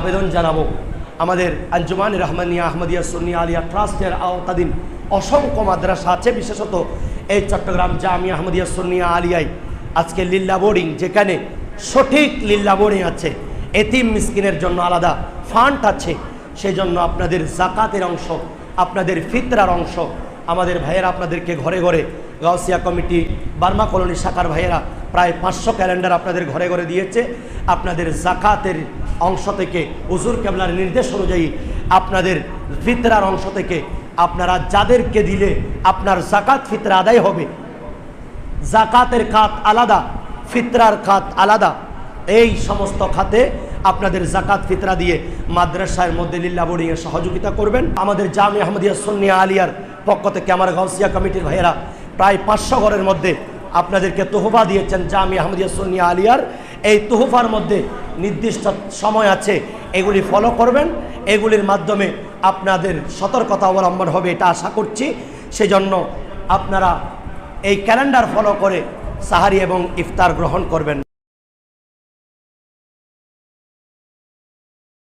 আবেদন জানাব। আমাদের আঞ্জুমান রহমানিয়া আহমদিয়া সুন্নিয়া আলিয়া ট্রাস্টের আওতাধীন অসংখ্য মাদ্রাসা আছে, বিশেষত এই চট্টগ্রাম জামিয়া আহমদিয়া সুন্নিয়া আলিয়ায়। আজকে লিল্লা বোর্ডিং, যেখানে সঠিক লিল্লা বোর্ডিং আছে, এতিম মিসকিনের জন্য আলাদা ফান্ড আছে সেই জন্য আপনাদের জাকাতের অংশ, আপনাদের ফিতরার অংশ। আমাদের ভাইয়েরা আপনাদেরকে ঘরে ঘরে গাউসিয়া কমিটি, বার্মা কলোনি শাখার ভাইয়েরা প্রায় পাঁচশো ক্যালেন্ডার আপনাদের ঘরে ঘরে দিয়েছে। আপনাদের জাকাতের অংশ থেকে, হুজুর কেবলার নির্দেশ অনুযায়ী আপনাদের ফিতরার অংশ থেকে আপনারা যাদেরকে দিলে আপনার জাকাত ফিতরা আদায় হবে। জাকাতের খাত আলাদা, ফিতরার খাত আলাদা। এই সমস্ত খাতে আপনাদের জাকাত ফিতরা দিয়ে মাদ্রাসার মধ্যে লিল্লা বোর্ডিংয়ে সহযোগিতা করবেন। আমাদের জামি আহমদিয়া সন্নিয়া আলিয়ার পক্ষ থেকে আমার গাউসিয়া কমিটির ভাইয়েরা প্রায় পাঁচশো ঘরের মধ্যে আপনাদেরকে তোহফা দিয়েছেন জামি আহমদিয়া সোনিয়া আলিয়ার। এই তোহফার মধ্যে নির্দিষ্ট সময় আছে, এগুলি ফলো করবেন। এগুলির মাধ্যমে আপনাদের সতর্কতা অবলম্বন হবে, এটা আশা করছি। সেজন্য আপনারা এই ক্যালেন্ডার ফলো করে সাহারি এবং ইফতার গ্রহণ করবেন।